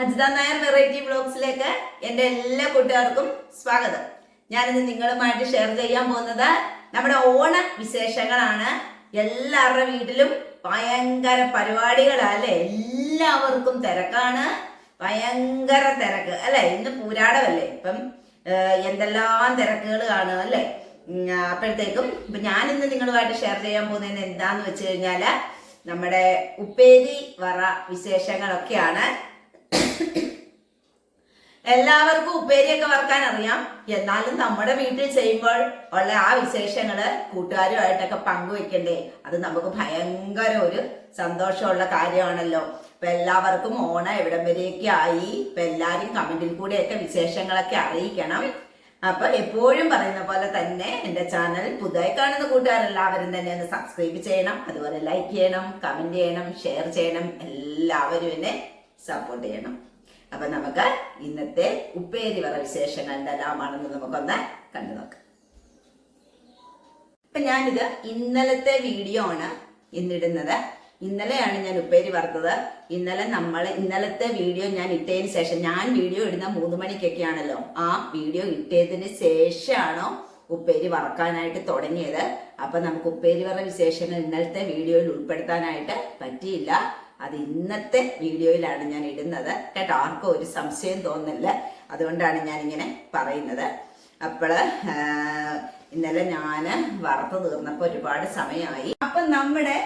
Ajitha Nair variety ബ്ലോഗ്സിലേക്ക് എന്റെ എല്ലാ കൂട്ടുകാർക്കും സ്വാഗതം. ഞാനിന്ന് നിങ്ങളുമായിട്ട് ഷെയർ ചെയ്യാൻ പോകുന്നത് നമ്മുടെ ഓണ വിശേഷങ്ങളാണ്. എല്ലാവരുടെ വീട്ടിലും ഭയങ്കര പരിപാടികളല്ലേ എല്ലാവർക്കും തിരക്കാണ്. ഭയങ്കര തിരക്ക് അല്ലെ? ഇന്ന് പൂരാടമല്ലേ? ഇപ്പം എന്തെല്ലാം തിരക്കുകൾ കാണും അല്ലേ? അപ്പോഴത്തേക്കും ഇപ്പൊ ഞാനിന്ന് നിങ്ങളുമായിട്ട് ഷെയർ ചെയ്യാൻ പോകുന്നത് എന്താന്ന് വെച്ച് കഴിഞ്ഞാൽ നമ്മുടെ ഉപ്പേരി വറ വിശേഷങ്ങളൊക്കെയാണ്. എല്ലാവർക്കും ഉപ്പേരിയൊക്കെ വറക്കാൻ അറിയാം. എന്നാലും നമ്മുടെ വീട്ടിൽ ചെയ്യുമ്പോൾ ഉള്ള ആ വിശേഷങ്ങൾ കൂട്ടുകാരുമായിട്ടൊക്കെ പങ്കുവെക്കണ്ടേ? അത് നമുക്ക് ഭയങ്കര ഒരു സന്തോഷമുള്ള കാര്യമാണല്ലോ. ഇപ്പൊ എല്ലാവർക്കും ഓണം എവിടം വരെയൊക്കെ ആയി. ഇപ്പൊ എല്ലാരും കമന്റിൽ കൂടെയൊക്കെ വിശേഷങ്ങളൊക്കെ അറിയിക്കണം. അപ്പൊ എപ്പോഴും പറയുന്ന പോലെ തന്നെ എന്റെ ചാനൽ പുതുതായി കാണുന്ന കൂട്ടുകാരെല്ലാവരും തന്നെ ഒന്ന് സബ്സ്ക്രൈബ് ചെയ്യണം. അതുപോലെ ലൈക്ക് ചെയ്യണം കമന്റ് ചെയ്യണം ഷെയർ ചെയ്യണം. എല്ലാവരും എന്നെ സപ്പോർട്ട് ചെയ്യണം. അപ്പൊ നമുക്ക് ഇന്നത്തെ ഉപ്പേരി വറ വിശേഷങ്ങൾ എന്തെല്ലാമാണെന്ന് നമുക്കൊന്ന് കണ്ടു നോക്കാം. അപ്പൊ ഞാനിത് ഇന്നലത്തെ വീഡിയോ ആണ് ഇന്നിടുന്നത്. ഇന്നലെയാണ് ഞാൻ ഉപ്പേരി വറുത്തത്. ഇന്നലെ നമ്മൾ ഇന്നലത്തെ വീഡിയോ ഞാൻ ഇട്ടതിന് ശേഷം ഞാൻ വീഡിയോ ഇടുന്ന മൂന്ന് മണിക്കൊക്കെയാണല്ലോ. ആ വീഡിയോ ഇട്ടതിന് ശേഷമാണോ ഉപ്പേരി വറക്കാനായിട്ട് തുടങ്ങിയത്? അപ്പൊ നമുക്ക് ഉപ്പേരി വറ വിശേഷങ്ങൾ ഇന്നലത്തെ വീഡിയോയിൽ ഉൾപ്പെടുത്താനായിട്ട് പറ്റിയില്ല. അത് ഇന്നത്തെ വീഡിയോയിലാണ് ഞാൻ ഇടുന്നത്. കേട്ടോ ആർക്കും ഒരു സംശയം തോന്നില്ല അതുകൊണ്ടാണ് ഞാൻ ഇങ്ങനെ പറയുന്നത്. അപ്പോൾ ഇന്നലെ ഞാൻ വറുത്ത് തീർന്നപ്പോൾ ഒരുപാട് സമയമായി. അപ്പൊ നമ്മുടെ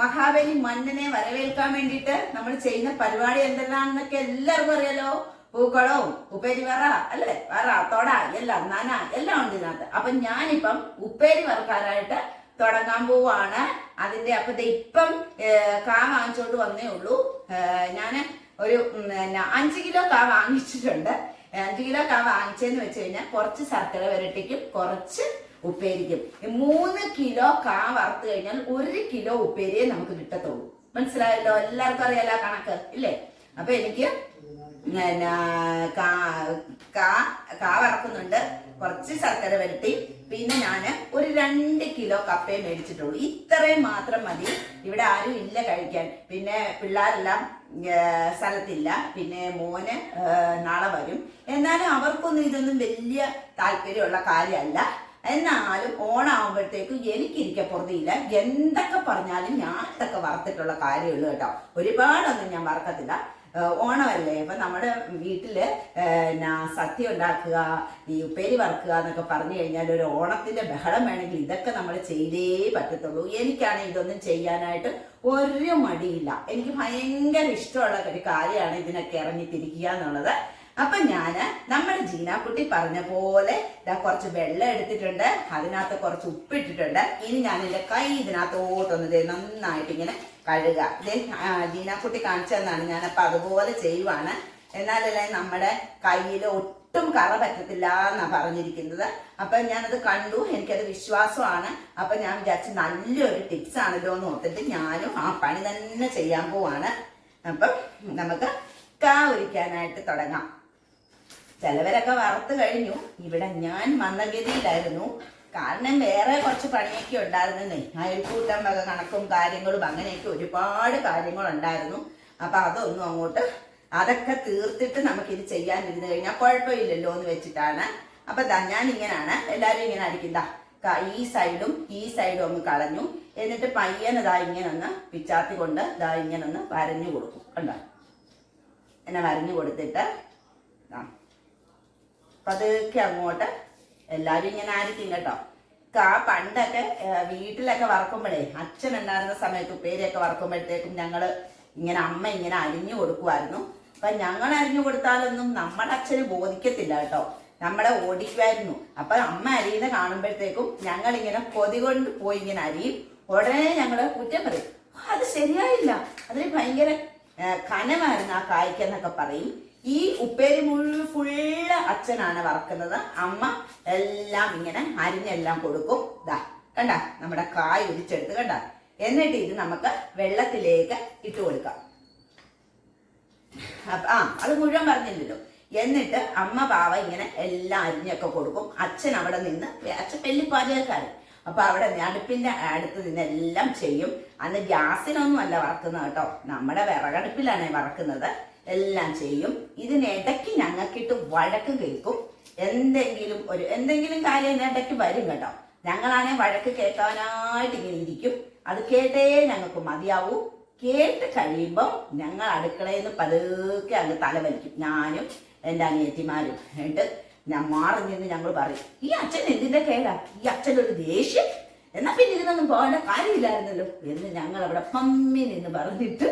മഹാബലി മന്നനെ വരവേൽക്കാൻ വേണ്ടിയിട്ട് നമ്മൾ ചെയ്യുന്ന പരിപാടി എന്തെല്ലാന്നൊക്കെ എല്ലാവർക്കും അറിയാലോ? പൂക്കളവും ഉപ്പേരി വറ അല്ലേ? വറ തൊട എല്ലാം നന എല്ലാം ഉണ്ട് ഇതിനകത്ത്. അപ്പൊ ഞാനിപ്പം ഉപ്പേരി വറക്കാനായിട്ട് തുടങ്ങാൻ പോവാണ്. അതിന്റെ അപ്പൊ ഇപ്പം കാ വാങ്ങിച്ചോണ്ട് വന്നേ ഉള്ളൂ. ഞാൻ ഒരു അഞ്ച് കിലോ കാ വാങ്ങിച്ചിട്ടുണ്ട്. അഞ്ച് കിലോ കാ വാങ്ങിച്ചെന്ന് വെച്ച് കഴിഞ്ഞാൽ കുറച്ച് ശർക്കര വരട്ടിക്കും കുറച്ച് ഉപ്പേരിക്കും. മൂന്ന് കിലോ കാ വറുത്ത് കഴിഞ്ഞാൽ ഒരു കിലോ ഉപ്പേരിയെ നമുക്ക് കിട്ടത്തുള്ളൂ. മനസ്സിലായല്ലോ? എല്ലാവർക്കും അറിയാലോ കണക്ക് ഇല്ലേ? അപ്പൊ എനിക്ക് കാ കാ വറക്കുന്നുണ്ട് കുറച്ച് ശർക്കര വരട്ടി പിന്നെ ഞാൻ ഒരു രണ്ട് കിലോ കപ്പയെ മേടിച്ചിട്ടുള്ളൂ. ഇത്രയും മാത്രം മതി. ഇവിടെ ആരും ഇല്ല കഴിക്കാൻ. പിന്നെ പിള്ളേരെല്ലാം സ്ഥലത്തില്ല. പിന്നെ മോന് നാളെ വരും. എന്നാലും അവർക്കൊന്നും ഇതൊന്നും വലിയ താല്പര്യമുള്ള കാര്യമല്ല. എന്നാലും ഓണാകുമ്പോഴത്തേക്കും എനിക്കിരിക്കപ്പുറത്തില്ല എന്തൊക്കെ പറഞ്ഞാലും ഞാൻ ഇതൊക്കെ വറുത്തിട്ടുള്ള കാര്യമുള്ളൂ കേട്ടോ. ഒരുപാടൊന്നും ഞാൻ വറക്കത്തില്ല. ഓണമല്ലേ? അപ്പൊ നമ്മുടെ വീട്ടിൽ ഏഹ് നാ സദ്യ ഉണ്ടാക്കുക ഈ ഉപ്പേരി വറുക്കുക എന്നൊക്കെ പറഞ്ഞു കഴിഞ്ഞാൽ ഒരു ഓണത്തിന്റെ ബഹളം വേണമെങ്കിൽ ഇതൊക്കെ നമ്മൾ ചെയ്തേ പറ്റത്തുള്ളൂ. എനിക്കാണെങ്കിൽ ഇതൊന്നും ചെയ്യാനായിട്ട് ഒരു മടിയില്ല. എനിക്ക് ഭയങ്കര ഇഷ്ടമുള്ള ഒരു കാര്യമാണ് ഇതിനൊക്കെ ഇറങ്ങി തിരിക്കുക എന്നുള്ളത്. അപ്പൊ ഞാൻ നമ്മുടെ ജീനാക്കുട്ടി പറഞ്ഞ പോലെ ഇതാ കുറച്ച് വെള്ളം എടുത്തിട്ടുണ്ട്. അതിനകത്ത് കുറച്ച് ഉപ്പിട്ടിട്ടുണ്ട്. ഇനി ഞാൻ എന്റെ കൈ ഇതിനകത്തോട്ടൊന്ന് നന്നായിട്ട് ഇങ്ങനെ കഴുകുക ദേ ജീനാക്കുട്ടി കാണിച്ചു തന്നാണ്. ഞാൻ അപ്പൊ അതുപോലെ ചെയ്യുവാണ്. എന്നാലല്ലേ നമ്മുടെ കയ്യിൽ ഒട്ടും കറ പറ്റത്തില്ല എന്നാ പറഞ്ഞിരിക്കുന്നത്. അപ്പൊ ഞാനത് കണ്ടു. എനിക്കത് വിശ്വാസമാണ്. അപ്പൊ ഞാൻ വിചാരിച്ചു നല്ലൊരു ടിപ്സ് ആണല്ലോ എന്ന് ഓർത്തിട്ട് ഞാനും ആ പണി തന്നെ ചെയ്യാൻ പോവാണ്. അപ്പം നമുക്ക് കാ ഒരിക്കാനായിട്ട് തുടങ്ങാം. ചിലവരൊക്കെ വറുത്ത് കഴിഞ്ഞു. ഇവിടെ ഞാൻ മന്ദഗതിയിലായിരുന്നു. കാരണം വേറെ കുറച്ച് പണിയൊക്കെ ഉണ്ടായിരുന്നേ അയൽക്കൂട്ടം വക കണക്കും കാര്യങ്ങളും അങ്ങനെയൊക്കെ ഒരുപാട് കാര്യങ്ങളുണ്ടായിരുന്നു. അപ്പൊ അതൊന്നും അങ്ങോട്ട് അതൊക്കെ തീർത്തിട്ട് നമുക്കിത് ചെയ്യാനിരുന്ന് കഴിഞ്ഞാൽ കുഴപ്പമില്ലല്ലോ എന്ന് വെച്ചിട്ടാണ്. അപ്പൊ ദാ ഞാൻ ഇങ്ങനാണ് എല്ലാരും ഇങ്ങനെ അടിക്കുന്ന ഈ സൈഡും ഈ സൈഡും ഒന്ന് കളഞ്ഞു. എന്നിട്ട് പയ്യന് ദാ ഇങ്ങനെ ഒന്ന് പിച്ചാത്തി കൊണ്ട് ദാ ഇങ്ങനെ ഒന്ന് വരഞ്ഞു കൊടുക്കും. കണ്ടോ? എന്നെ വരഞ്ഞു കൊടുത്തിട്ട് ദാ പതുക്കെ അങ്ങോട്ട് എല്ലാരും ഇങ്ങനെ ആയിരിക്കും കേട്ടോ. കാ പണ്ടൊക്കെ വീട്ടിലൊക്കെ വറക്കുമ്പോഴേ അച്ഛൻ ഉണ്ടായിരുന്ന സമയത്ത് ഉപ്പേരിയൊക്കെ വറക്കുമ്പോഴത്തേക്കും ഞങ്ങൾ ഇങ്ങനെ അമ്മ ഇങ്ങനെ അരിഞ്ഞു കൊടുക്കുമായിരുന്നു അപ്പൊ ഞങ്ങൾ അരിഞ്ഞു കൊടുത്താലൊന്നും നമ്മുടെ അച്ഛന് ബോധിക്കത്തില്ല കേട്ടോ. നമ്മളെ ഓടിക്കുമായിരുന്നു അപ്പൊ അമ്മ അരിയുന്ന കാണുമ്പോഴത്തേക്കും ഞങ്ങൾ ഇങ്ങനെ കൊതി കൊണ്ട് പോയി ഇങ്ങനെ അരിയും. ഉടനെ ഞങ്ങൾ കുറ്റം പറയും അത് ശരിയായില്ല. അതിന് ഭയങ്കര കനമായിരുന്നു ആ കായ്ക്കെന്നൊക്കെ പറയും. ഈ ഉപ്പേരി മുഴുവൻ ഫുള്ള് അച്ഛനാണ് വറക്കുന്നത്. അമ്മ എല്ലാം ഇങ്ങനെ അരിഞ്ഞെല്ലാം കൊടുക്കും. ദാ കണ്ട? നമ്മുടെ കായ് ഉരിച്ചെടുത്ത് കണ്ട? എന്നിട്ട് ഇത് നമുക്ക് വെള്ളത്തിലേക്ക് ഇട്ട് കൊടുക്കാം. ആ അത് മുഴുവൻ പറഞ്ഞില്ലല്ലോ. എന്നിട്ട് അമ്മ പാവ ഇങ്ങനെ എല്ലാം അരിഞ്ഞൊക്കെ കൊടുക്കും. അച്ഛൻ അവിടെ നിന്ന് അച്ഛൻ വലിയ പാചകക്കാരൻ അപ്പൊ അവിടെ അടുപ്പിന്റെ അടുത്ത് നിന്ന് എല്ലാം ചെയ്യും. അന്ന് ഗ്യാസിനൊന്നും അല്ല വറക്കുന്നത് കേട്ടോ. നമ്മുടെ വിറകടുപ്പിലാണ് വറക്കുന്നത്. എല്ലാം ചെയ്യും. ഇതിനിടയ്ക്ക് ഞങ്ങൾക്കിട്ട് വഴക്ക് കേൾക്കും. എന്തെങ്കിലും ഒരു എന്തെങ്കിലും കാര്യം ഇതിനിടയ്ക്ക് വരും കേട്ടോ. ഞങ്ങളാണെങ്കിൽ വഴക്ക് കേൾക്കാനായിട്ട് ഇങ്ങനെ ഇരിക്കും. അത് കേട്ടേ ഞങ്ങൾക്ക് മതിയാവൂ. കേട്ട് കഴിയുമ്പോൾ ഞങ്ങൾ അടുക്കളയിൽ നിന്ന് പതുക്കെ അങ്ങ് തലവലിക്കും. ഞാനും എന്റെ അനിയത്തിമാരും എന്നിട്ട് ഞാൻ മാറി നിന്ന് ഞങ്ങൾ പറയും ഈ അച്ഛൻ എന്തിന്റെ കേടാ? ഈ അച്ഛൻ ഒരു ദേഷ്യം. എന്നാ പിന്നെ ഇതിനൊന്നും പോകേണ്ട കാര്യമില്ലായിരുന്നല്ലോ. എന്ന് ഞങ്ങൾ അവിടെ പമ്മി നിന്ന് പറഞ്ഞിട്ട്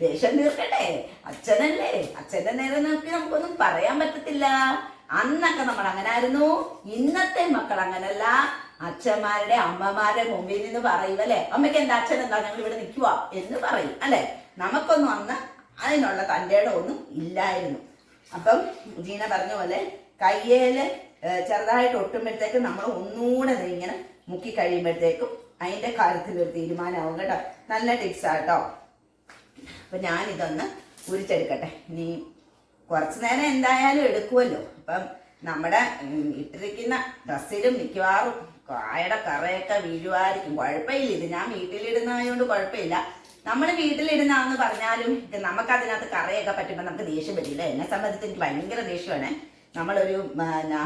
ദേഷ്യം തീർക്കട്ടെ. അച്ഛനല്ലേ? അച്ഛന്റെ നേരെ നോക്കി നമുക്കൊന്നും പറയാൻ പറ്റത്തില്ല. അന്നൊക്കെ നമ്മൾ അങ്ങനെ ആയിരുന്നു ഇന്നത്തെ മക്കൾ അങ്ങനല്ല അച്ഛന്മാരുടെ അമ്മമാരുടെ മുമ്പിൽ നിന്ന് പറയും അല്ലെ? അമ്മയ്ക്ക് എന്താ അച്ഛൻ എന്താ? ഞങ്ങൾ ഇവിടെ നിൽക്കുക എന്ന് പറയും അല്ലെ? നമുക്കൊന്നും അന്ന് അതിനുള്ള തന്റെ ഒന്നും ഇല്ലായിരുന്നു. അപ്പം ജീന പറഞ്ഞ പോലെ കയ്യേൽ ചെറുതായിട്ട് ഒട്ടുമ്പോഴത്തേക്ക് നമ്മൾ ഒന്നുകൂടെ ഇങ്ങനെ മുക്കി കഴിയുമ്പോഴത്തേക്കും അതിന്റെ കാര്യത്തിൽ ഒരു തീരുമാനമാവും കേട്ടോ. നല്ല ടിപ്സാ കേട്ടോ. അപ്പൊ ഞാനിതൊന്ന് ഉരിച്ചെടുക്കട്ടെ. ഇനി കുറച്ചു നേരം എന്തായാലും എടുക്കുമല്ലോ അപ്പം നമ്മുടെ ഇട്ടിരിക്കുന്ന ഡ്രസ്സിലും മിക്കവാറും കായയുടെ കറയൊക്കെ വീഴുമായിരിക്കും കുഴപ്പമില്ല. ഇത് ഞാൻ വീട്ടിലിടുന്നതായതുകൊണ്ട് കുഴപ്പമില്ല. നമ്മൾ വീട്ടിലിടുന്നതെന്ന് പറഞ്ഞാലും ഇത് നമുക്ക് അതിനകത്ത് കറയൊക്കെ പറ്റുമ്പോൾ നമുക്ക് ദേഷ്യം പറ്റില്ല എന്നെ സംബന്ധിച്ച് എനിക്ക് ഭയങ്കര ദേഷ്യമാണ് നമ്മളൊരു പിന്നെ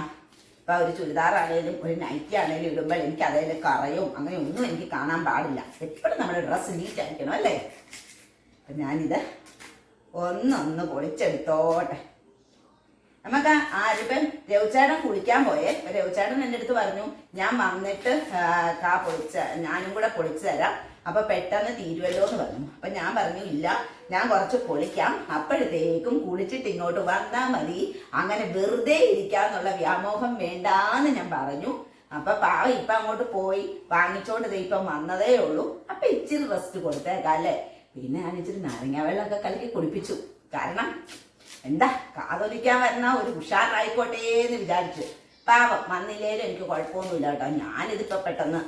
ഇപ്പൊ ഒരു ചുരിദാറാണേലും ഒരു നൈറ്റി ആണേലും ഇടുമ്പോൾ എനിക്ക് അതിൽ കറയും. അങ്ങനെ ഒന്നും എനിക്ക് കാണാൻ പാടില്ല. എപ്പോഴും നമ്മുടെ ഡ്രസ്സ് നീറ്റ് ആയിരിക്കണം അല്ലേ? അപ്പൊ ഞാനിത് ഒന്നൊന്ന് പൊളിച്ചെടുത്തോട്ടെ. നമുക്ക് ആരിപ്പം രവിചേട്ടൻ കുളിക്കാൻ പോയേ. രവിചേട്ടൻ എന്റെ അടുത്ത് പറഞ്ഞു ഞാൻ വന്നിട്ട് കാ പൊളിച്ച ഞാനും കൂടെ പൊളിച്ചു തരാം. അപ്പൊ പെട്ടെന്ന് തീരുവല്ലോ എന്ന് പറഞ്ഞു. അപ്പൊ ഞാൻ പറഞ്ഞു ഇല്ല ഞാൻ കുറച്ച് പൊളിക്കാം. അപ്പോഴത്തേക്കും കുളിച്ചിട്ട് ഇങ്ങോട്ട് വന്നാൽ മതി. അങ്ങനെ വെറുതെ ഇരിക്കാന്നുള്ള വ്യാമോഹം വേണ്ടാന്ന് ഞാൻ പറഞ്ഞു. അപ്പൊ പാവ ഇപ്പൊ അങ്ങോട്ട് പോയി. വാങ്ങിച്ചോണ്ട് ഇപ്പം വന്നതേ ഉള്ളൂ. അപ്പൊ ഇച്ചിരി റെസ്റ്റ് കൊടുത്തേക്കാം അല്ലേ? പിന്നെ ഞാൻ ഇച്ചിരി നാരങ്ങ വെള്ളമൊക്കെ കലക്കി കുടിപ്പിച്ചു. കാരണം എന്താ കാതൊലിക്കാൻ വരുന്ന ഒരു ഉഷാറായിക്കോട്ടെ എന്ന് വിചാരിച്ചു. പാവം വന്നില്ലേലും എനിക്ക് കുഴപ്പമൊന്നുമില്ല കേട്ടോ. ഞാനിതിപ്പോ പെട്ടെന്ന്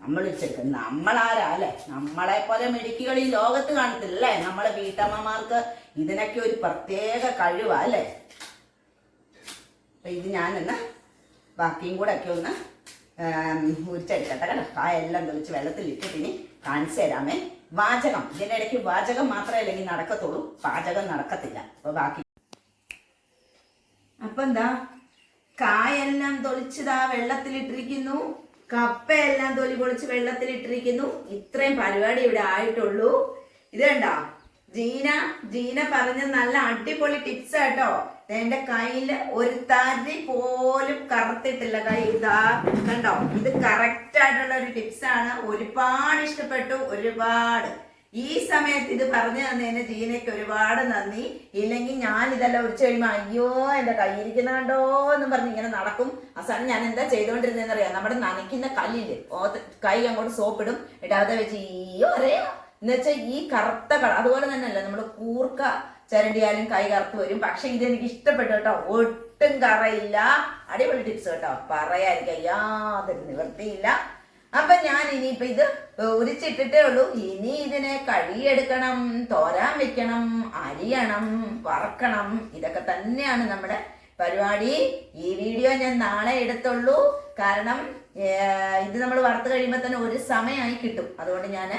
നമ്മൾ ചെക്കുന്ന നമ്മളാരാ അല്ലെ നമ്മളെ പോലെ മെഡിക്കുകൾ ഈ ലോകത്ത് കാണത്തില്ലേ നമ്മളെ വീട്ടമ്മമാർക്ക് ഇതിനൊക്കെ ഒരു പ്രത്യേക കഴിവാ അല്ലേ? അപ്പൊ ഇത് ഞാനൊന്ന് ബാക്കിയും കൂടെ ഒക്കെ ഒന്ന് ഉരിച്ചെടുക്കട്ടെ കേട്ടോ. കായെല്ലാം തെളിച്ച് വെള്ളത്തിലിട്ടിട്ട് ഇനി കാണിച്ചു തരാമേ. വാചകം. ഇതിനിടയ്ക്ക് വാചകം മാത്രമേ അല്ലെങ്കിൽ നടക്കത്തുള്ളൂ. പാചകം നടക്കത്തില്ല. അപ്പൊ ബാക്കി അപ്പൊ എന്താ? കായെല്ലാം തൊളിച്ചതാ വെള്ളത്തിലിട്ടിരിക്കുന്നു. കപ്പയെല്ലാം തൊലി പൊളിച്ച് വെള്ളത്തിലിട്ടിരിക്കുന്നു. ഇത്രയും പരിപാടി ഇവിടെ ആയിട്ടുള്ളൂ. ഇത് കണ്ടോ? ജീന ജീന പറഞ്ഞ നല്ല അടിപൊളി ടിപ്സ് കേട്ടോ. എന്റെ കയ്യിൽ ഒരു തരി പോലും കറുത്തിട്ടില്ല. കൈ ഇതാ കണ്ടോ? ഇത് കറക്റ്റ് ആയിട്ടുള്ള ഒരു ടിപ്സ് ആണ്. ഒരുപാട് ഇഷ്ടപ്പെട്ടു. ഒരുപാട്. ഈ സമയത്ത് ഇത് പറഞ്ഞു തന്നതിന് ജീനയ്ക്ക് ഒരുപാട് നന്ദി. ഇല്ലെങ്കിൽ ഞാൻ ഇതെല്ലാം ഉച്ച കഴിയുമ്പോൾ അയ്യോ എന്റെ കയ്യിരിക്കുന്ന കണ്ടോ എന്നും പറഞ്ഞ് ഇങ്ങനെ നടക്കും. അവസാനം ഞാൻ എന്താ ചെയ്തോണ്ടിരുന്നതെന്ന് അറിയാം നമ്മുടെ നനയ്ക്കുന്ന കല്ലിൽ ഓ കൈ അങ്ങോട്ട് സോപ്പിടും. ഇടും അവിടെ വെച്ച് അയ്യോ അറിയാ? എന്നുവെച്ചാൽ ഈ കറുത്ത കളർ അതുപോലെ തന്നെയല്ല നമ്മൾ കൂർക്ക ചരണ്ടിയാലും കൈ കറുത്ത് വരും. പക്ഷെ ഇത് എനിക്ക് ഇഷ്ടപ്പെട്ടു കേട്ടോ. ഒട്ടും കറയില്ല. അടിപൊളി ടിപ്സ് കേട്ടോ. പറയാതിരിക്കാൻ യാതൊരു നിവൃത്തിയില്ല. അപ്പൊ ഞാൻ ഇനിയിപ്പൊ ഇത് ഉരിച്ചിട്ടിട്ടേ ഉള്ളൂ. ഇനി ഇതിനെ കഴിയെടുക്കണം തോരാൻ വെക്കണം അരിയണം വറക്കണം. ഇതൊക്കെ തന്നെയാണ് നമ്മുടെ പരിപാടി. ഈ വീഡിയോ ഞാൻ നാളെ എടുത്തുള്ളൂ. കാരണം ഇത് നമ്മൾ വറുത്ത് കഴിയുമ്പോൾ തന്നെ ഒരു സമയമായി കിട്ടും. അതുകൊണ്ട് ഞാൻ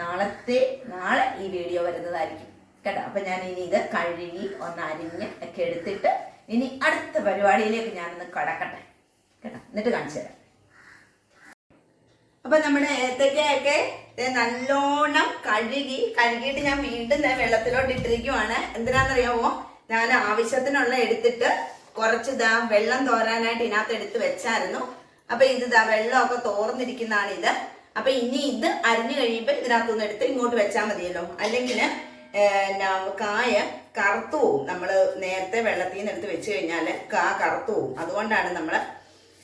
നാളത്തെ നാളെ ഈ വീഡിയോ വരുന്നതായിരിക്കും. കേട്ടോ? അപ്പൊ ഞാൻ ഇനി ഇത് കഴുകി ഒന്ന് അരിഞ്ഞ് ഒക്കെ എടുത്തിട്ട് ഇനി അടുത്ത പരിപാടിയിലേക്ക് ഞാനൊന്ന് കടക്കട്ടെ. കേട്ടോ? എന്നിട്ട് കാണിച്ചു തരാം. അപ്പൊ നമ്മുടെ ഏത്തക്കയൊക്കെ നല്ലോണം കഴുകി കഴുകിയിട്ട് ഞാൻ വീണ്ടും ഞാൻ വെള്ളത്തിലോട്ട് ഇട്ടിരിക്കുവാണ്. എന്തിനാണെന്നറിയാമോ ഞാൻ ആവശ്യത്തിനുള്ള എടുത്തിട്ട് കുറച്ച് ഇതാ വെള്ളം തോരാനായിട്ട് ഇതിനകത്ത് എടുത്ത് വെച്ചായിരുന്നു. അപ്പൊ ഇത് ഇതാ വെള്ളമൊക്കെ തോർന്നിരിക്കുന്നതാണ് ഇത് അപ്പൊ ഇനി ഇത് അരിഞ്ഞു കഴിയുമ്പോൾ ഇതിനകത്തുനിന്ന് എടുത്ത് ഇങ്ങോട്ട് വെച്ചാൽ മതിയല്ലോ. അല്ലെങ്കിൽ കായ കറുത്തു പോവും. നമ്മൾ നേരത്തെ വെള്ളത്തിൽ നിന്ന് എടുത്ത് വെച്ച് കഴിഞ്ഞാൽ കാ കറുത്തു പോവും. അതുകൊണ്ടാണ് നമ്മൾ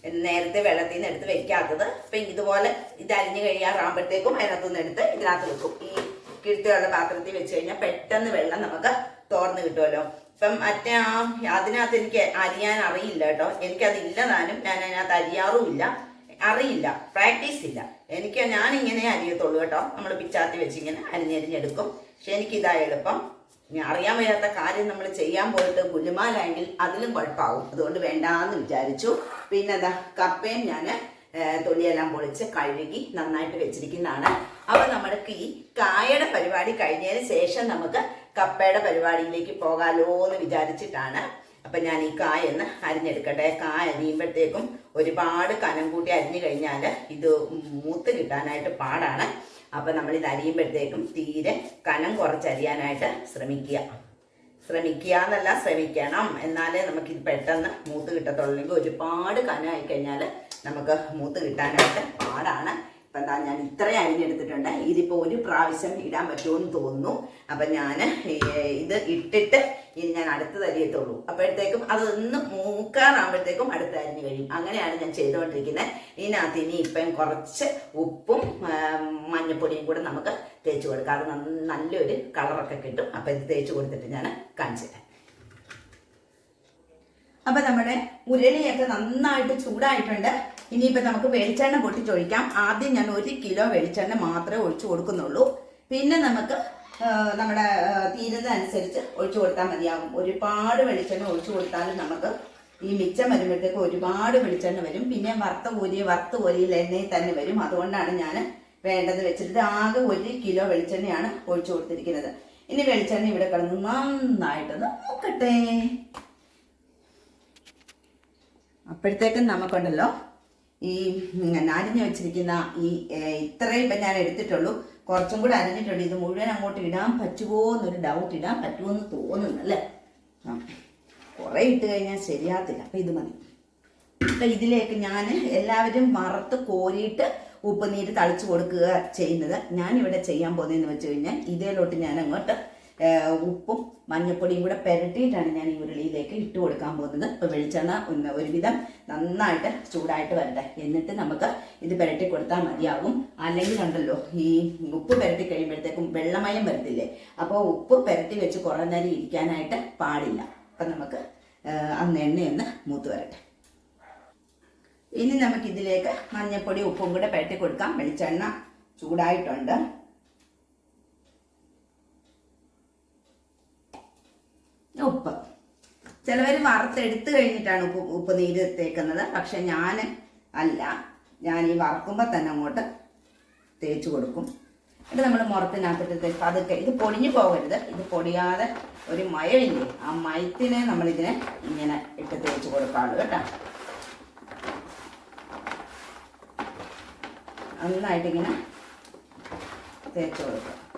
നേരത്തെ വെള്ളത്തിൽ നിന്ന് എടുത്ത് വെക്കാത്തത്. അപ്പൊ ഇതുപോലെ ഇത് അരിഞ്ഞു കഴിയാറാകുമ്പോഴത്തേക്കും അതിനകത്തു നിന്ന് എടുത്ത് ഇതിനകത്ത് വെക്കും. ഈ കിഴുത്തുകളുടെ പാത്രത്തിൽ വെച്ച് കഴിഞ്ഞാൽ പെട്ടെന്ന് വെള്ളം നമുക്ക് തോർന്ന് കിട്ടുമല്ലോ. ഇപ്പം മറ്റേ ആ അതിനകത്ത് എനിക്ക് അരിയാൻ അറിയില്ല കേട്ടോ. എനിക്കത് ഇല്ലതാനും ഞാൻ അതിനകത്ത് അരിയാറും ഇല്ല. അറിയില്ല. പ്രാക്ടീസ് ഇല്ല. എനിക്ക് ഞാൻ ഇങ്ങനെ അരിയത്തുള്ളൂ കേട്ടോ. നമ്മൾ പിച്ചാത്തി വെച്ചിങ്ങനെ അരിഞ്ഞരിഞ്ഞെടുക്കും. പക്ഷെ എനിക്കിതാ എളുപ്പം. ഇനി അറിയാൻ വയ്യാത്ത കാര്യം നമ്മൾ ചെയ്യാൻ പോയിട്ട് പുല്ലുമാലായെങ്കിൽ അതിലും കുഴപ്പമാവും. അതുകൊണ്ട് വേണ്ടാന്ന് വിചാരിച്ചു. പിന്നെ അതാ കപ്പയും ഞാൻ തൊലിയെല്ലാം പൊളിച്ച് കഴുകി നന്നായിട്ട് വെച്ചിരിക്കുന്നതാണ്. അപ്പൊ നമ്മൾക്ക് ഈ കായയുടെ പരിപാടി കഴിഞ്ഞതിന് ശേഷം നമുക്ക് കപ്പയുടെ പരിപാടിയിലേക്ക് പോകാലോ എന്ന് വിചാരിച്ചിട്ടാണ് അപ്പൊ ഞാൻ ഈ കായ ഒന്ന് അരിഞ്ഞെടുക്കട്ടെ. കായ അരിയുമ്പോഴത്തേക്കും ഒരുപാട് കനം കൂട്ടി അരിഞ്ഞു കഴിഞ്ഞാൽ ഇത് മൂത്ത് കിട്ടാനായിട്ട് പാടാണ്. അപ്പൊ നമ്മൾ ഇത് അരിയുമ്പോഴത്തേക്കും തീരെ കനം കുറച്ചരിയാനായിട്ട് ശ്രമിക്കുക. ശ്രമിക്കുക എന്നല്ല ശ്രമിക്കണം. എന്നാലേ നമുക്ക് ഇത് പെട്ടെന്ന് മൂത്ത് കിട്ടത്തുള്ളൂ. ഒരുപാട് കനമായി കഴിഞ്ഞാൽ നമുക്ക് മൂത്ത് കിട്ടാനായിട്ട് പാടാണ്. ഇപ്പം എന്താ ഞാൻ ഇത്രയും അരിഞ്ഞെടുത്തിട്ടുണ്ട് ഇതിപ്പോൾ ഒരു പ്രാവശ്യം ഇടാൻ പറ്റുമെന്ന് തോന്നുന്നു. അപ്പം ഞാൻ ഇത് ഇട്ടിട്ട് ഇനി ഞാൻ അടുത്തത് അരിയത്തുള്ളൂ. അപ്പോഴത്തേക്കും അതൊന്ന് മൂക്കാറാകുമ്പോഴത്തേക്കും അടുത്ത അരിഞ്ഞ് കഴിയും. അങ്ങനെയാണ് ഞാൻ ചെയ്തുകൊണ്ടിരിക്കുന്നത്. ഇതിനകത്ത് ഇനി ഇപ്പം കുറച്ച് ഉപ്പും മഞ്ഞപ്പൊടിയും കൂടെ നമുക്ക് തേച്ച് കൊടുക്കാം. അത് നല്ലൊരു കളറൊക്കെ കിട്ടും. അപ്പം ഇത് തേച്ച് കൊടുത്തിട്ട് ഞാൻ കാണിച്ചു തരാം അപ്പം നമ്മുടെ മുരളിയൊക്കെ നന്നായിട്ട് ചൂടായിട്ടുണ്ട്. ഇനിയിപ്പോ നമുക്ക് വെളിച്ചെണ്ണ പൊട്ടിച്ചൊഴിക്കാം. ആദ്യം ഞാൻ ഒരു കിലോ വെളിച്ചെണ്ണ മാത്രമേ ഒഴിച്ചു കൊടുക്കുന്നുള്ളൂ. പിന്നെ നമുക്ക് നമ്മുടെ തീരുന്ന അനുസരിച്ച് ഒഴിച്ചു കൊടുത്താൽ മതിയാകും ഒരുപാട് വെളിച്ചെണ്ണ ഒഴിച്ചു കൊടുത്താലും നമുക്ക് ഈ മിച്ചം വരുമ്പോഴത്തേക്ക് ഒരുപാട് വെളിച്ചെണ്ണ വരും. പിന്നെ വറുത്ത കൂലി വറുത്ത കൂലിയിൽ എണ്ണയിൽ തന്നെ വരും. അതുകൊണ്ടാണ് ഞാൻ വേണ്ടത് വെച്ചിട്ട് ആകെ ഒരു കിലോ വെളിച്ചെണ്ണയാണ് ഒഴിച്ചു കൊടുത്തിരിക്കുന്നത്. ഇനി വെളിച്ചെണ്ണ ഇവിടെ കിടന്ന് നന്നായിട്ടൊന്ന് നോക്കട്ടെ അപ്പോഴത്തേക്കും നമുക്കുണ്ടല്ലോ ഈ അരിഞ്ഞു വെച്ചിരിക്കുന്ന ഈ ഇത്രയും ഇപ്പം ഞാൻ എടുത്തിട്ടുള്ളൂ. കുറച്ചും കൂടെ അരിഞ്ഞിട്ടുണ്ട്. ഇത് മുഴുവൻ അങ്ങോട്ട് ഇടാൻ പറ്റുമോ എന്നൊരു ഡൗട്ട് ഇടാൻ പറ്റുമോ എന്ന് തോന്നുന്നു അല്ലേ? ആ കുറേ ഇട്ട് കഴിഞ്ഞാൽ ശരിയാത്തില്ല അപ്പം ഇത് മതി. അപ്പം ഇതിലേക്ക് ഞാൻ എല്ലാവരും വറുത്ത് കോരിയിട്ട് ഉപ്പ് നീര് തളിച്ചു കൊടുക്കുക ചെയ്യുന്നത്. ഞാനിവിടെ ചെയ്യാൻ പോകുന്നതെന്ന് വെച്ച് കഴിഞ്ഞാൽ ഇതിലോട്ട് ഞാൻ അങ്ങോട്ട് ഉപ്പും മഞ്ഞപ്പൊടിയും കൂടെ പെരട്ടിയിട്ടാണ് ഞാൻ ഈ ഉരുളിയിലേക്ക് ഇട്ട് കൊടുക്കാൻ പോകുന്നത്. ഇപ്പോൾ വെളിച്ചെണ്ണ ഒന്ന് ഒരുവിധം നന്നായിട്ട് ചൂടായിട്ട് വരട്ടെ. എന്നിട്ട് നമുക്ക് ഇത് പെരട്ടി കൊടുത്താൽ മതിയാകും. അല്ലെങ്കിൽ ഉണ്ടല്ലോ ഈ ഉപ്പ് പെരട്ടി കഴിയുമ്പോഴത്തേക്കും വെള്ളമയം വരത്തില്ലേ? അപ്പോൾ ഉപ്പ് പെരട്ടി വെച്ച് കുറേ നേരം ഇരിക്കാനായിട്ട് പാടില്ല. അപ്പം നമുക്ക് അന്ന് എണ്ണയൊന്ന് മൂത്ത് വരട്ടെ. ഇനി നമുക്കിതിലേക്ക് മഞ്ഞപ്പൊടി ഉപ്പും കൂടെ പെരട്ടി കൊടുക്കാം. വെളിച്ചെണ്ണ ചൂടായിട്ടുണ്ട്. ഉപ്പ്. ചിലവർ വറുത്തെടുത്ത് കഴിഞ്ഞിട്ടാണ് ഉപ്പ് ഉപ്പ് നീര് തേക്കുന്നത്. പക്ഷെ ഞാൻ അല്ല. ഞാൻ ഈ വറക്കുമ്പോൾ തന്നെ അങ്ങോട്ട് തേച്ച് കൊടുക്കും. എന്നിട്ട് നമ്മൾ മുറത്തിനകത്തിട്ട് തേക്കും അതൊക്കെ ഇത് പൊടിഞ്ഞു പോകരുത്. ഇത് പൊടിയാതെ ഒരു മയമില്ലേ? ആ മയത്തിനെ നമ്മളിതിനെ ഇങ്ങനെ ഇട്ട് തേച്ച് കൊടുക്കാറുള്ളൂ കേട്ടോ. നന്നായിട്ടിങ്ങനെ തേച്ച് കൊടുക്കുക.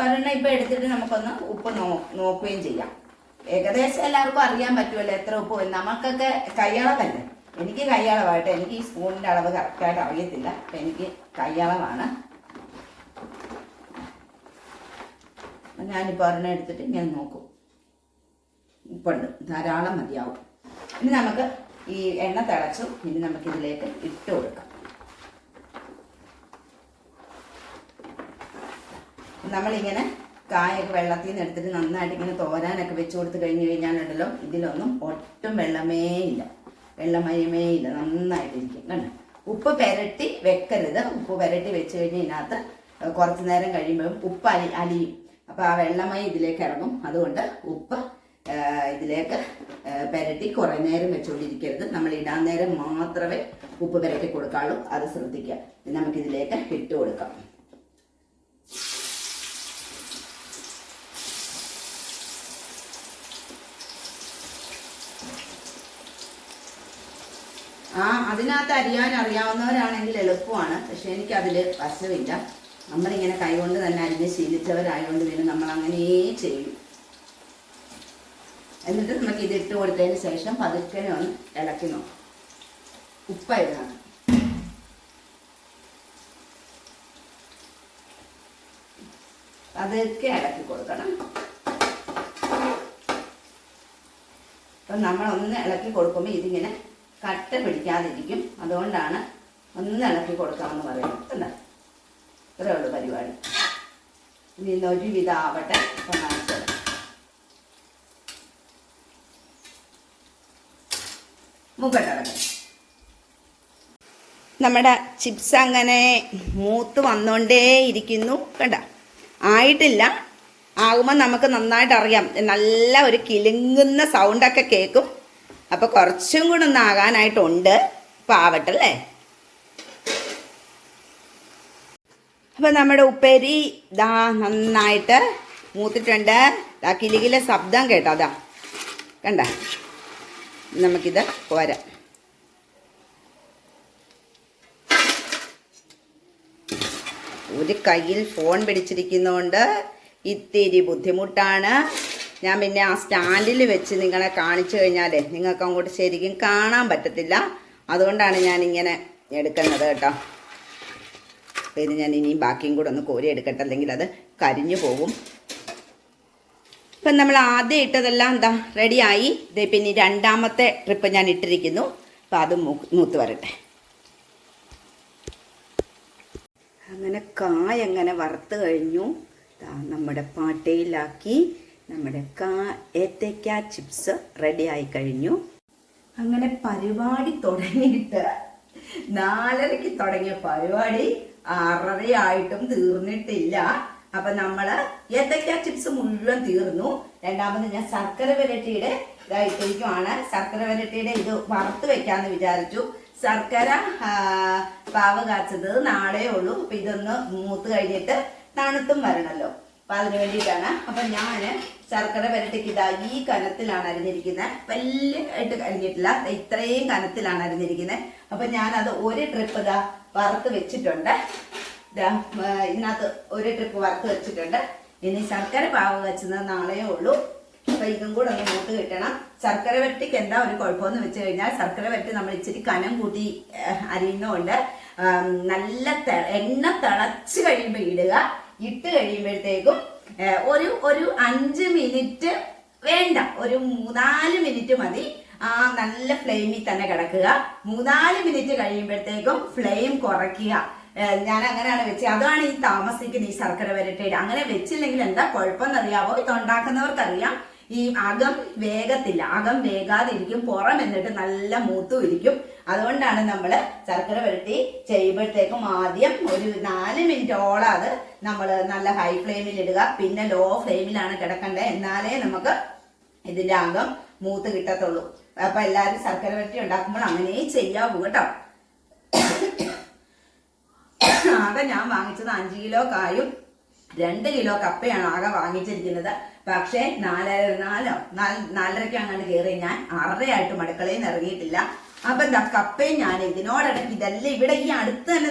ഒരെണ്ണം ഇപ്പം എടുത്തിട്ട് നമുക്കൊന്ന് ഉപ്പ് നോ നോക്കുകയും ചെയ്യാം. ഏകദേശം എല്ലാവർക്കും അറിയാൻ പറ്റുമല്ലോ എത്ര ഉപ്പ് വരും നമുക്കൊക്കെ കയ്യളവല്ലേ? എനിക്ക് കയ്യളവായിട്ട് എനിക്ക് ഈ സ്പൂണിന്റെ അളവ് കറക്റ്റായിട്ട് അറിയത്തില്ല. അപ്പം എനിക്ക് കയ്യളവാണ്. ഞാനിപ്പോൾ ഒരെണ്ണം എടുത്തിട്ട് ഇങ്ങനെ നോക്കും. ഉപ്പുണ്ട്. ധാരാളം മതിയാവും. ഇനി നമുക്ക് ഈ എണ്ണ തിളച്ചു. ഇനി നമുക്കിതിലേക്ക് ഇട്ട് കൊടുക്കാം. നമ്മളിങ്ങനെ കായൊക്കെ വെള്ളത്തിൽ നിന്ന് എടുത്തിട്ട് നന്നായിട്ട് ഇങ്ങനെ തോരാനൊക്കെ വെച്ച് കൊടുത്ത് കഴിഞ്ഞ് കഴിഞ്ഞാലുണ്ടല്ലോ ഇതിലൊന്നും ഒട്ടും വെള്ളമേ ഇല്ല. വെള്ളമയമേ ഇല്ല. നന്നായിട്ടിരിക്കും. കണ്ടോ? ഉപ്പ് പെരട്ടി വെക്കരുത്. ഉപ്പ് പെരട്ടി വെച്ച് കഴിഞ്ഞ് ഇതിനകത്ത് കുറച്ച് നേരം കഴിയുമ്പോഴും ഉപ്പ് അലി അലിയും. അപ്പോൾ ആ വെള്ളമയം ഇതിലേക്ക് ഇറങ്ങും. അതുകൊണ്ട് ഉപ്പ് ഇതിലേക്ക് പെരട്ടി കുറേ നേരം വെച്ചുകൊണ്ടിരിക്കരുത് നമ്മൾ ഇടാൻ നേരം മാത്രമേ ഉപ്പ് പെരട്ടി കൊടുക്കാവുള്ളൂ അത് ശ്രദ്ധിക്കുക. നമുക്കിതിലേക്ക് ഇട്ട് കൊടുക്കാം. ആ അതിനകത്ത് അരിയാൻ അറിയാവുന്നവരാണെങ്കിൽ എളുപ്പമാണ്. പക്ഷെ എനിക്കതിൽ വശമില്ല. നമ്മളിങ്ങനെ കൈകൊണ്ട് തന്നെ അരിഞ്ഞ് ശീലിച്ചവരായതുകൊണ്ട് പിന്നെ നമ്മൾ അങ്ങനെ ചെയ്യും. എന്നിട്ട് നമുക്ക് ഇത് ഇട്ട് കൊടുത്തതിന് ശേഷം പതുക്കനെ ഒന്ന് ഇളക്കി നോക്കാം. ഉപ്പായതാണ് പതുക്കെ ഇളക്കി കൊടുക്കണം. അപ്പം നമ്മളൊന്ന് ഇളക്കി കൊടുക്കുമ്പോൾ ഇതിങ്ങനെ കട്ട പിടിക്കാതിരിക്കും. അതുകൊണ്ടാണ് ഒന്ന് ഇളക്കി കൊടുക്കാമെന്ന് പറയുന്നത് എന്താ ഇത്രേ ഉള്ളൂ പരിപാടി. ഇനി ഇന്ന് ഒരുവിധം ആവട്ടെ. നമ്മുടെ ചിപ്സ് അങ്ങനെ മൂത്ത് വന്നുകൊണ്ടേ ഇരിക്കുന്നു. കണ്ട? ആയിട്ടില്ല. ആകുമ്പോൾ നമുക്ക് നന്നായിട്ട് അറിയാം നല്ല ഒരു കിലുങ്ങുന്ന സൗണ്ടൊക്കെ കേൾക്കും. അപ്പൊ കുറച്ചും കൂടെ ഒന്ന് ആകാനായിട്ടുണ്ട്. പാവട്ടല്ലേ അപ്പൊ നമ്മുടെ ഉപ്പേരി ദാ നന്നായിട്ട് മൂത്തിട്ടുണ്ട്. ദാ കിലുകിലെ ശബ്ദം കേട്ടോ അതാ. കണ്ട? നമുക്കിത് പോരാ. ഒരു കയ്യിൽ ഫോൺ പിടിച്ചിരിക്കുന്നതുകൊണ്ട് ഇത്തിരി ബുദ്ധിമുട്ടാണ്. ഞാൻ പിന്നെ ആ സ്റ്റാൻഡിൽ വെച്ച് നിങ്ങളെ കാണിച്ചു കഴിഞ്ഞാലേ നിങ്ങൾക്ക് അങ്ങോട്ട് ശരിക്കും കാണാൻ പറ്റത്തില്ല. അതുകൊണ്ടാണ് ഞാൻ ഇങ്ങനെ എടുക്കുന്നത് കേട്ടോ. പിന്നെ ഞാൻ ഇനിയും ബാക്കിയും കൂടെ ഒന്ന് കോരി എടുക്കട്ടെ അല്ലെങ്കിൽ അത് കരിഞ്ഞു പോകും. ഇപ്പം നമ്മൾ ആദ്യം ഇട്ടതെല്ലാം എന്താ റെഡിയായി ഇതേ പിന്നെ രണ്ടാമത്തെ ട്രിപ്പ് ഞാൻ ഇട്ടിരിക്കുന്നു. അപ്പം അത് മൂത്ത് വരട്ടെ. അങ്ങനെ കായ എങ്ങനെ വറുത്ത് കഴിഞ്ഞു. നമ്മുടെ പാട്ടയിലാക്കി. നമ്മുടെ കാ ഏത്തയ്ക്ക ചിപ്സ് റെഡി ആയി കഴിഞ്ഞു അങ്ങനെ പരിപാടി തുടങ്ങിയിട്ട് നാലരയ്ക്ക് തുടങ്ങിയ പരിപാടി ആറരയായിട്ടും തീർന്നിട്ടില്ല. അപ്പൊ നമ്മൾ ഏത്തയ്ക്ക ചിപ്സ് മുഴുവൻ തീർന്നു. രണ്ടാമത് ഞാൻ ശർക്കര വരട്ടിയുടെ ഇതായിട്ടിരിക്കുവാണ് ശർക്കര വരട്ടിയുടെ ഇത് വറുത്ത് വെക്കാന്ന് വിചാരിച്ചു. ശർക്കര പാവ് കാച്ചത് നാളെ ഉള്ളൂ. അപ്പൊ ഇതൊന്ന് മൂത്ത് കഴിഞ്ഞിട്ട് തണുത്തും വരണല്ലോ. അപ്പൊ അതിന് വേണ്ടിയിട്ടാണ്. അപ്പൊ ഞാൻ ശർക്കര വരട്ടിക്ക് ഇതാ ഈ കനത്തിലാണ് അരിഞ്ഞിരിക്കുന്നത് വലിയായിട്ട് അരിഞ്ഞിട്ടില്ല. ഇത്രയും കനത്തിലാണ് അരിഞ്ഞിരിക്കുന്നത് അപ്പൊ ഞാനത് ഒരു ട്രിപ്പ് ഇതാ വറുത്ത് വെച്ചിട്ടുണ്ട്. ഇതിനകത്ത് ഒരു ട്രിപ്പ് വറുത്ത് വെച്ചിട്ടുണ്ട്. ഇനി ശർക്കര പാവ് വെച്ചത് നാളെയേ ഉള്ളൂ. അപ്പൊ ഇതും കൂടെ ഒന്ന് മൂത്ത് കിട്ടണം. ശർക്കര വരട്ടിക്ക് എന്താ ഒരു കുഴപ്പമെന്ന് വെച്ച് കഴിഞ്ഞാൽ ശർക്കര വരട്ടി നമ്മൾ ഇച്ചിരി കനം കൂട്ടി അരിയുന്നതുകൊണ്ട് നല്ല എണ്ണ തിളച്ച് കഴിയുമ്പോൾ ഇടുക. ഇട്ട് കഴിയുമ്പോഴത്തേക്കും ഒരു ഒരു അഞ്ച് മിനിറ്റ് വേണ്ട. ഒരു മൂന്നാൽ മിനിറ്റ് മതി. ആ നല്ല ഫ്ലെയിമിൽ തന്നെ കിടക്കുക. മൂന്നാൽ മിനിറ്റ് കഴിയുമ്പോഴത്തേക്കും ഫ്ലെയിം കുറയ്ക്കുക. ഞാൻ അങ്ങനെയാണ് വെച്ചത്. അതാണ് ഈ താമസിക്കുന്ന ഈ ശർക്കര വരട്ടയുടെ. അങ്ങനെ വെച്ചില്ലെങ്കിൽ എന്താ കുഴപ്പമെന്നറിയാവോ? ഇത് ഉണ്ടാക്കുന്നവർക്കറിയാം. ഈ അകം വേഗത്തില്ല. അകം വേഗാതിരിക്കും. പുറം എന്നിട്ട് നല്ല മൂത്തും ഇരിക്കും. അതുകൊണ്ടാണ് നമ്മൾ ശർക്കര വരട്ടി ചെയ്യുമ്പോഴത്തേക്കും ആദ്യം ഒരു നാല് മിനിറ്റോളം അത് നമ്മൾ നല്ല ഹൈ ഫ്ലെയിമിൽ ഇടുക. പിന്നെ ലോ ഫ്ലെയിമിലാണ് കിടക്കേണ്ടത് എന്നാലേ നമുക്ക് ഇതിന്റെ അകം മൂത്ത് കിട്ടത്തുള്ളൂ. അപ്പൊ എല്ലാവരും ശർക്കര വരട്ടി ഉണ്ടാക്കുമ്പോൾ അങ്ങനെ ചെയ്യാവൂ കേട്ടോ. ആകെ ഞാൻ വാങ്ങിച്ചത് അഞ്ച് കിലോ കായും രണ്ട് കിലോ കപ്പയാണ് ആകെ വാങ്ങിച്ചിരിക്കുന്നത്. പക്ഷേ നാലര നാലോ നാല് നാലരയ്ക്ക് അങ്ങോട്ട് കയറി ഞാൻ ആറരയായിട്ടും അടുക്കളയിൽ നിന്ന് ഇറങ്ങിയിട്ടില്ല. അപ്പൊ എന്താ കപ്പയും ഞാൻ ഇതിനോടടക്കി ഇതല്ല ഇവിടെ ഈ അടുത്ത് തന്നെ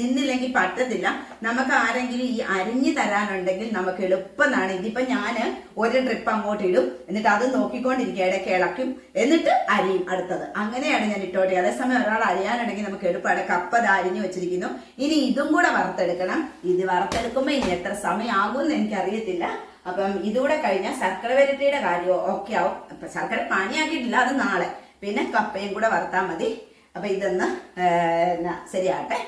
നിന്നില്ലെങ്കിൽ പറ്റത്തില്ല. നമുക്ക് ആരെങ്കിലും ഈ അരിഞ്ഞു തരാനുണ്ടെങ്കിൽ നമുക്ക് എളുപ്പമാണ്. ഇതിപ്പോ ഞാൻ ഒരു ട്രിപ്പ് അങ്ങോട്ട് ഇടും. എന്നിട്ട് അത് നോക്കിക്കൊണ്ടിരിക്കുക. ഇടയ്ക്ക് ഇളക്കും. എന്നിട്ട് അരിയും അടുത്തത്. അങ്ങനെയാണ് ഞാൻ ഇട്ടോട്ടെ. അതേസമയം ഒരാൾ അരിയാനുണ്ടെങ്കിൽ നമുക്ക് എളുപ്പമാണ്. കപ്പ അരിഞ്ഞു വെച്ചിരിക്കുന്നു. ഇനി ഇതും കൂടെ വറുത്തെടുക്കണം. ഇത് വറുത്തെടുക്കുമ്പോൾ ഇനി എത്ര സമയമാകും എന്ന് എനിക്കറിയത്തില്ല. അപ്പം ഇതുകൂടെ കഴിഞ്ഞാൽ ശർക്കര വരട്ടിയുടെ കാര്യം ഓക്കെ ആവും. ശർക്കര പണിയാക്കിയിട്ടില്ല. അത് നാളെ. പിന്നെ കപ്പയും കൂടെ വറുത്താൽ മതി. അപ്പൊ ഇതൊന്ന് ശരിയാട്ടെ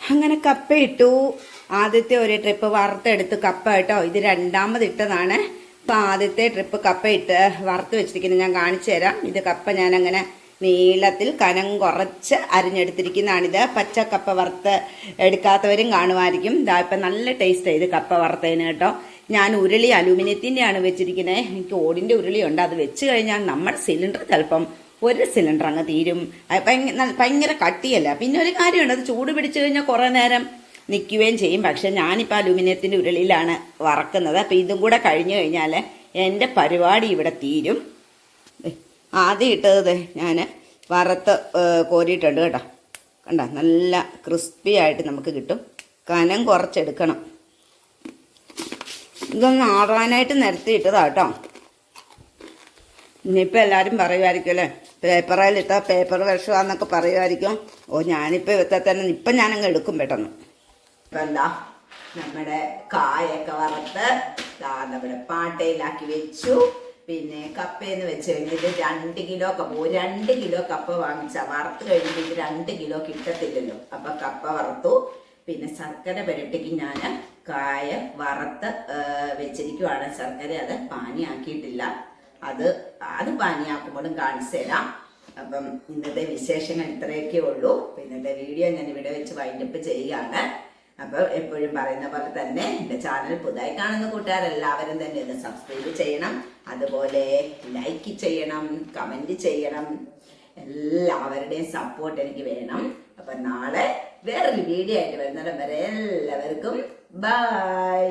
അങ്ങനെ കപ്പ ഇട്ടു. ആദ്യത്തെ ഒരു ട്രിപ്പ് വറുത്തെടുത്ത് കപ്പ കേട്ടോ. ഇത് രണ്ടാമത് ഇട്ടതാണ്. അപ്പം ആദ്യത്തെ ട്രിപ്പ് കപ്പ ഇട്ട് വറുത്ത് വെച്ചിരിക്കുന്നത് ഞാൻ കാണിച്ചു തരാം. ഇത് കപ്പ ഞാൻ അങ്ങനെ നീളത്തിൽ കനം കുറച്ച് അരിഞ്ഞെടുത്തിരിക്കുന്നതാണിത്. പച്ച കപ്പ വറുത്ത് എടുക്കാത്തവരും കാണുമായിരിക്കും. ഇതാ ഇപ്പം നല്ല ടേസ്റ്റ് ഇത് കപ്പ വറുത്തതിന് കേട്ടോ. ഞാൻ ഉരുളി അലൂമിനിയത്തിന്റെയാണ് വെച്ചിരിക്കുന്നത് എനിക്ക് ഓടിന്റെ ഉരുളിയുണ്ട്. അത് വെച്ച് കഴിഞ്ഞാൽ നമ്മുടെ സിലിണ്ടർ ചിലപ്പം ഒരു സിലിണ്ടർ അങ്ങ് തീരും. ഭയങ്കര കട്ടിയല്ല. പിന്നെ ഒരു കാര്യമുണ്ട്. അത് ചൂട് പിടിച്ചു കഴിഞ്ഞാൽ കുറേ നേരം നിൽക്കുകയും ചെയ്യും. പക്ഷെ ഞാനിപ്പോൾ അലൂമിനിയത്തിന്റെ ഉരുളിയിലാണ് വറക്കുന്നത്. അപ്പം ഇതും കൂടെ കഴിഞ്ഞു കഴിഞ്ഞാൽ എന്റെ പരിപാടി ഇവിടെ തീരും. ആദ്യം ഇട്ടത് ഞാൻ വറുത്ത് കോരിയിട്ടുണ്ട് കേട്ടോ. കണ്ട? നല്ല ക്രിസ്പി ആയിട്ട് നമുക്ക് കിട്ടും. കനം കുറച്ചെടുക്കണം. ഇതൊന്ന് ആറാനായിട്ട് നിരത്തി ഇട്ടതാ കേട്ടോ ഇനിയിപ്പോൾ എല്ലാവരും പറയുമായിരിക്കും അല്ലേ? പേപ്പറിലിട്ട പേപ്പർ വിഷമാന്നൊക്കെ പറയുമായിരിക്കും ഓ ഞാനിപ്പോൾ ഇവത്തെ തന്നെ ഇപ്പം ഞാനങ്ങ് എടുക്കും പെട്ടെന്ന്. ഇപ്പം എന്താ? നമ്മുടെ കായൊക്കെ വറുത്ത് നമ്മുടെ പാട്ടയിലാക്കി വെച്ചു. പിന്നെ കപ്പയെന്ന് വെച്ച് കഴിഞ്ഞിട്ട് രണ്ട് കിലോ കപ്പ രണ്ട് കിലോ കപ്പ വാങ്ങിച്ച വറുത്ത് കഴിഞ്ഞിട്ട് രണ്ട് കിലോ കിട്ടത്തില്ലല്ലോ. അപ്പം കപ്പ വറുത്തു. പിന്നെ ശർക്കര പുരട്ടിക്ക് ഞാൻ കായ വറുത്ത് വെച്ചിരിക്കുവാണ്. ശർക്കര അത് പാനിയാക്കിയിട്ടില്ല. അത് അത് പാനിയാക്കുമ്പോഴും കാണിച്ചു തരാം അപ്പം ഇന്നത്തെ വിശേഷങ്ങൾ ഇത്രയൊക്കെ ഉള്ളൂ. ഇന്നത്തെ വീഡിയോ ഞാൻ ഇവിടെ വെച്ച് വൈൻഡപ്പ് ചെയ്യുകയാണ്. അപ്പോൾ എപ്പോഴും പറയുന്ന പോലെ തന്നെ എന്റെ ചാനൽ പുതുതായി കാണുന്ന കൂട്ടുകാരെല്ലാവരും തന്നെ ഇത് സബ്സ്ക്രൈബ് ചെയ്യണം. അതുപോലെ ലൈക്ക് ചെയ്യണം കമന്റ് ചെയ്യണം. എല്ലാവരുടെയും സപ്പോർട്ട് എനിക്ക് വേണം. അപ്പൊ നാളെ വേറൊരു വീഡിയോ ആയിട്ട് വരുന്നിടം വരെ എല്ലാവർക്കും ബൈ